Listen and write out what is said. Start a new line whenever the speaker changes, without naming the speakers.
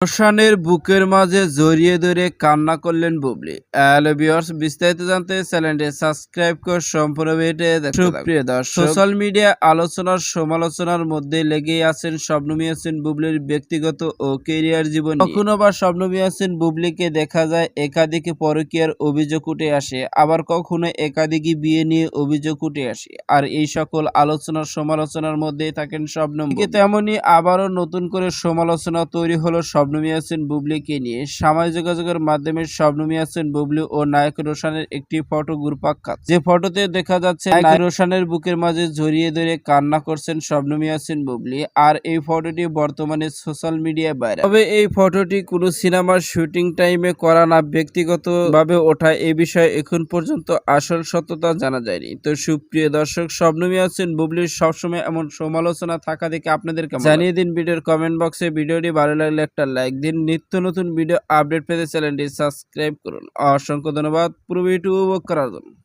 রোশানের বুকের মাঝে জড়িয়ে ধরে কান্না করলেন বুবলি হ্যালো ভিউয়ার্স বিস্তারিত জানতে চ্যানেলটি সাবস্ক্রাইব করে সম্পূর্ণ ভিডিও দেখতে থাকুন। সুপ্রিয় দর্শক সোশ্যাল মিডিয়া আলোচনার সমালোচনার মধ্যে লেগেই আছেন শবনম ইয়াসিন বুবলির ব্যক্তিগত ও কেরিয়ার জীবন নিয়ে। কখনো বা শবনম ইয়াসিন বুবলিকে দেখা যায় একাধিক পরকীয়ার অভিযোগ উঠে আসে আবার কখনো একাধিক বিয়ে নিয়ে অভিযোগ উঠে আসে আর এই সকল আলোচনার সমালোচনার মধ্যেই থাকেন বুবলি। তেমনি আবারও নতুন করে সমালোচনা তৈরি হলো শবনম বুবলিকে নিয়ে সামাজিক যোগাযোগের মাধ্যমে শবনম ইয়াসিন বুবলি ও নায়ক রোশানের একটি ফটো গ্রুপাক খাচ্ছে। যে ফটোতে দেখা যাচ্ছে নায়ক রোশানের বুকের মাঝে জড়িয়ে ধরে কান্না করছেন শবনম ইয়াসিন বুবলি আর এই ফটোটি বর্তমানে সোশ্যাল মিডিয়ায় বাইরে তবে এই ফটোটি কোনো সিনেমার শুটিং টাইমে করা না ব্যক্তিগত ভাবে ওঠা এই বিষয়ে এখন পর্যন্ত আসল সত্যতা জানা যায়নি। তো সুপ্রিয় দর্শক শবনম ইয়াসিন বুবলির সবসময় এমন সমালোচনা থাকা দেখে আপনাদের কেমন লাগে? জানিয়ে দিন ভিডিওর কমেন্ট বক্সে ভিডিওটি ভালো লাগলে একটা লাইক দিন। নিত্য নতুন ভিডিও আপডেট পেতে চ্যানেলটি সাবস্ক্রাইব করুন। অসংখ্য ধন্যবাদ। পুরো ভিডিও উপভোগ করার জন্য।